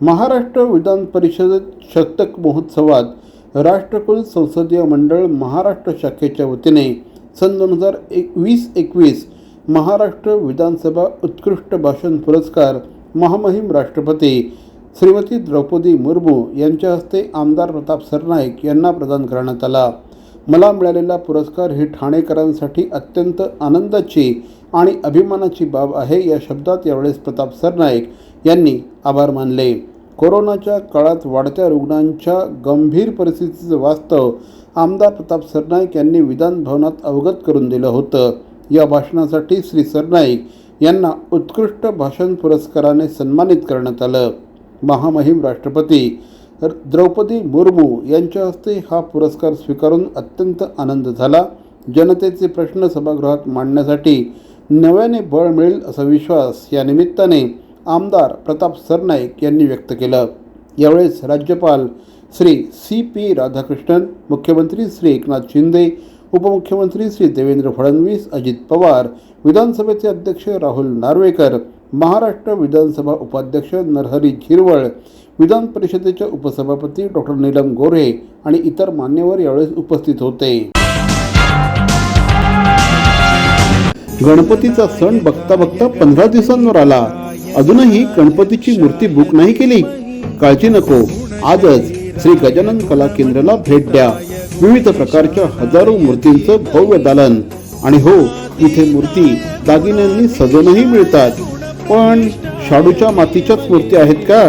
महाराष्ट्र विधान परिषद शतक महोत्सवात राष्ट्रकुल संसदीय मंडळ महाराष्ट्र शाखेच्या वतीने सन दोन हजार एकवीस एकवीस महाराष्ट्र विधानसभा उत्कृष्ट भाषण पुरस्कार महामहिम राष्ट्रपती श्रीमती द्रौपदी मुर्मू यांच्या हस्ते आमदार प्रताप सरनाईक यांना प्रदान करण्यात आला. मला मिळालेला पुरस्कार ही ठाणेकरांसाठी अत्यंत आनंदाची आणि अभिमानाची बाब आहे या शब्दात यावेळेस प्रताप सरनाईक यांनी आभार मानले. कोरोनाच्या काळात वाढत्या रुग्णांच्या गंभीर परिस्थितीचं वास्तव आमदार प्रताप सरनाईक यांनी विधान भवनात अवगत करून दिलं होतं. या भाषणासाठी श्री सरनाईक यांना उत्कृष्ट भाषण पुरस्काराने सन्मानित करण्यात आलं. महामहिम राष्ट्रपती द्रौपदी मुर्मू यांच्या हस्ते हा पुरस्कार स्वीकारून अत्यंत आनंद झाला. जनतेचे प्रश्न सभागृहात मांडण्यासाठी नव्याने बळ मिळेल असा विश्वास या निमित्ताने आमदार प्रताप सरनाईक यांनी व्यक्त केलं. यावेळेस राज्यपाल श्री सी पी राधाकृष्णन मुख्यमंत्री श्री एकनाथ शिंदे उपमुख्यमंत्री श्री देवेंद्र फडणवीस अजित पवार विधानसभेचे अध्यक्ष राहुल नार्वेकर महाराष्ट्र विधानसभा उपाध्यक्ष नरहरी झिरवळ विधान परिषदेच्या उपसभापती डॉक्टर नीलम गोरे आणि इतर मान्यवर यावेळेस उपस्थित होते. गणपतीचा सण बघता बघता पंधरा दिवसांवर आला. अजूनही गणपतीची मूर्ती बुक नाही केली. काळजी नको. आजच श्री गजानन कला केंद्राला भेट द्या. विविध प्रकारच्या हजारो मूर्तींचं भव्य दालन. आणि हो इथे मूर्ती दागिन्यांनी सजवूनही मिळतात. पण शाडूच्या मातीच्याच मूर्ती आहेत का?